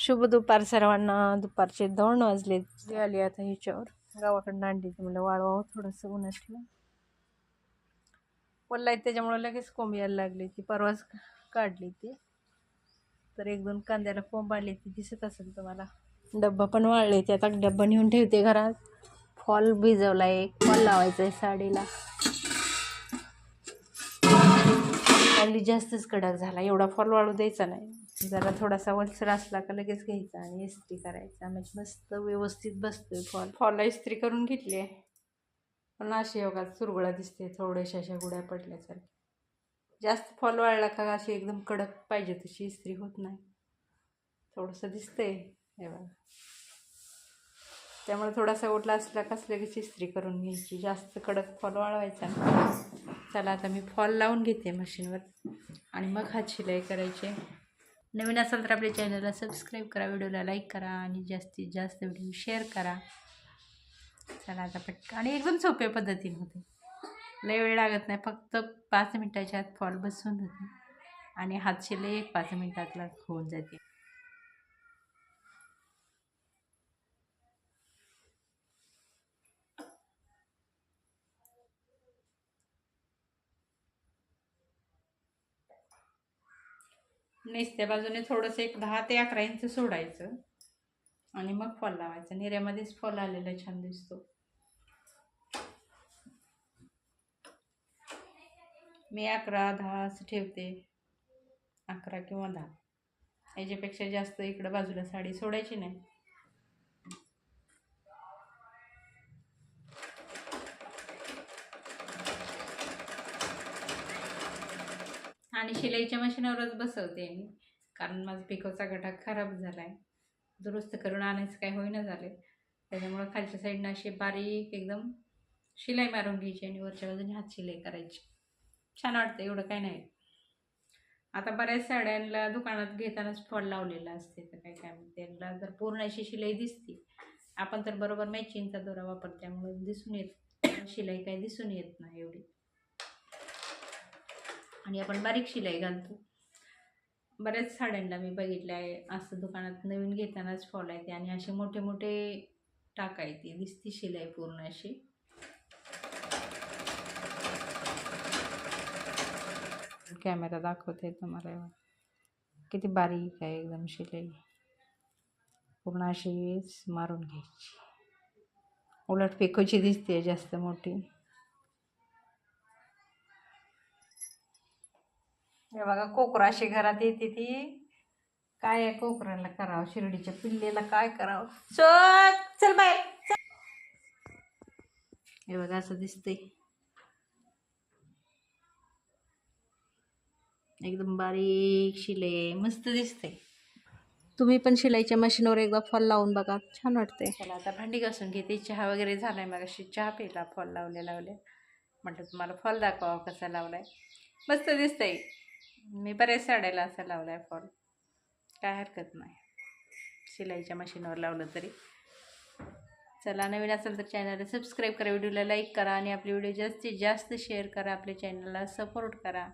शुभ दुपार सर्वांना. दुपारचे दोन वाजले ती आली आता ह्याच्यावर. गावाकडनं आणली ती म्हणलं वाळवावं हो, थोडंसं उन्हातलं वल्ला त्याच्यामुळं लगेच कोंब यायला लागली ती परवाच काढली ती तर एक दोन कांद्याला कोंब आली ती दिसत असेल तुम्हाला. डब्बा पण वाळले ते आता डब्बा नेऊन ठेवते घरात. फॉल भिजवला एक फॉल लावायचा आहे साडीला. खाली जास्तच कडक झाला. एवढा फॉल वाळू द्यायचा नाही. जरा थोडासा वलसर असला का लगेच घ्यायचा आणि इस्त्री करायचा. म्हणजे मस्त व्यवस्थित बसतोय फॉल फॉलला इस्त्री करून घेतली आहे. पण अशी योगा चुरगुळा दिसते थोड्याशा अशा गुड्या पडल्यासारख्या. जास्त फॉल वाळला का अशी एकदम कडक पाहिजे तशी इस्त्री होत नाही. थोडंसं दिसतंय हे बघा. त्यामुळे थोडासा ओटला असला का लगेच इस्त्री करून घ्यायची. जास्त कडक फॉल वाळवायचा चला आता मी फॉल लावून घेते मशीनवर आणि मग हात शिलाई करायची. नवीन असाल तर आपल्या चॅनलला सबस्क्राईब करा व्हिडिओला लाईक करा आणि जास्तीत जास्त व्हिडिओ शेअर करा. चला आता पटकन. आणि एकदम सोप्या पद्धतीने होते लय वेळ लागत नाही फक्त पाच मिनटाच्या आत फॉल बसून होते. आणि हातशिले एक पाच मिनटातला होऊन जाते. नेसत्या बाजूने थोडंसं एक दहा ते अकरा इंच सोडायचं. आणि मग फॉल लावायचा. निऱ्यामध्येच फॉल आलेला छान दिसतो. मी अकरा दहा असं ठेवते. अकरा किंवा दहा. याच्यापेक्षा जास्त इकडं बाजूला साडी सोडायची नाही. आणि शिलाईच्या मशीनवरच बसवते मी. कारण माझा पिकोचा गटा खराब झाला आहे दुरुस्त करून आणायचं काय होईना झाले त्याच्यामुळं खालच्या साईडनं अशी बारीक एकदम शिलाई मारून घ्यायची आणि वरच्या बाजूने हात शिलाई करायची. छान वाटतं एवढं काय नाही. आता बऱ्याच साड्यांना दुकानात घेतानाच फॉल लावलेला असते तर काय काय म्हणते जर पूर्ण अशी शिलाई दिसते आपण तर बरोबर मॅचिंगचा दोरा वापरतो त्यामुळे दिसून येत शिलाई काही दिसून येत नाही एवढी. आणि आपण बारीक शिलाई घालतो. बऱ्याच साड्यांना मी बघितलं आहे असं दुकानात नवीन घेतानाच फॉल आहे ते आणि असे मोठे मोठे टाका येते दिसती शिलाई पूर्ण अशी. कॅमेरा दाखवते तुम्हाला. किती बारीक आहे एकदम शिलाई. पूर्ण अशीच मारून घ्यायची. उलट पिकोची दिसते जास्त मोठी. हे बघा कोकरा अशी घरात येते ती. काय आहे कोकराला करावं? शिर्डीच्या पिल्लेला काय करावं? सो चल बाहेर. चल. हे बघा असं दिसतंय. एकदम बारीक शिले. मस्त दिसते तुम्ही पण शिलाईच्या मशीनवर एकदा फॉल लावून बघा. छान वाटते चला आता भांडी घासून घेते. चहा वगैरे झालाय मग अशी चहा पिला फॉल लावले लावले. म्हटलं तुम्हाला फॉल दाखवा कसा लावलाय. मस्त दिसतंय. मी बऱ्याच साड्याला असा आहे फॉल काय हरकत नाही. शिलाईच्या मशीनवर लावलं तरी. चला नवीन असेल तर चॅनलला सबस्क्राईब करा व्हिडिओला लाईक करा आणि आपले व्हिडिओ जास्तीत जास्त शेअर करा आपल्या चॅनलला सपोर्ट करा.